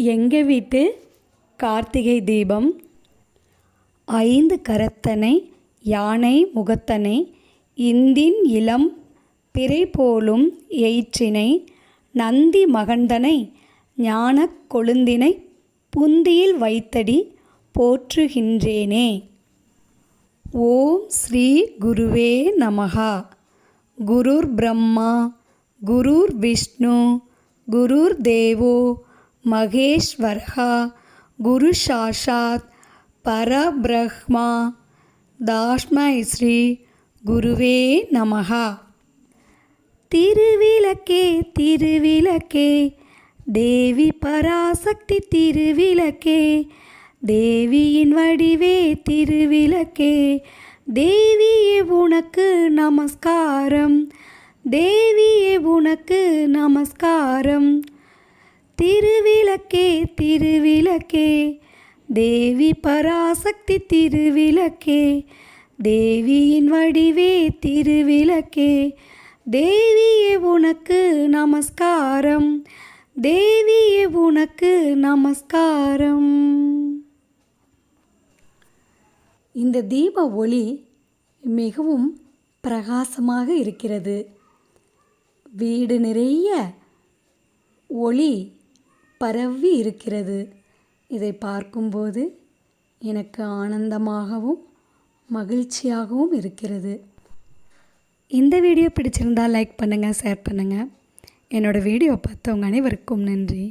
எங்கள் வீட்டு? கார்த்திகை தீபம். ஐந்து கரத்தனை யானை முகத்தனை இந்தின் இளம் பிறை போலும் எயிற்றினை நந்தி மகந்தனை ஞானக் கொழுந்தினை புந்தியில் வைத்தடி போற்றுகின்றேனே. ஓம் ஸ்ரீ குருவே நமகா குருர் பிரம்மா குருர் விஷ்ணு குருர் தேவோ. மகேஸ்வரா குரு சாஷாத் பரபிரஹ்மா தாஷ்மை ஸ்ரீ குருவே நமகா திருவிளக்கே திருவிளக்கே தேவி பராசக்தி திருவிளக்கே தேவியின் வடிவே திருவிளக்கே தேவியே உனக்கு நமஸ்காரம் தேவியே உனக்கு நமஸ்காரம். திரு திருவிளக்கே திருவிளக்கே. தேவி பராசக்தி திருவிளக்கே. தேவியின் வடிவே திருவிளக்கே. தேவியே உனக்கு நமஸ்காரம். தேவியே உனக்கு நமஸ்காரம். இந்த தீப ஒளி மிகவும் பிரகாசமாக இருக்கிறது. வீடு நிறைய ஒளி பரவி இருக்கிறது. இதை பார்க்கும்போது எனக்கு ஆனந்தமாகவும் மகிழ்ச்சியாகவும் இருக்கிறது. இந்த வீடியோ பிடிச்சிருந்தால் லைக் பண்ணுங்கள் ஷேர் பண்ணுங்கள் என்னோடய வீடியோ பார்த்தவங்க அனைவருக்கும் நன்றி.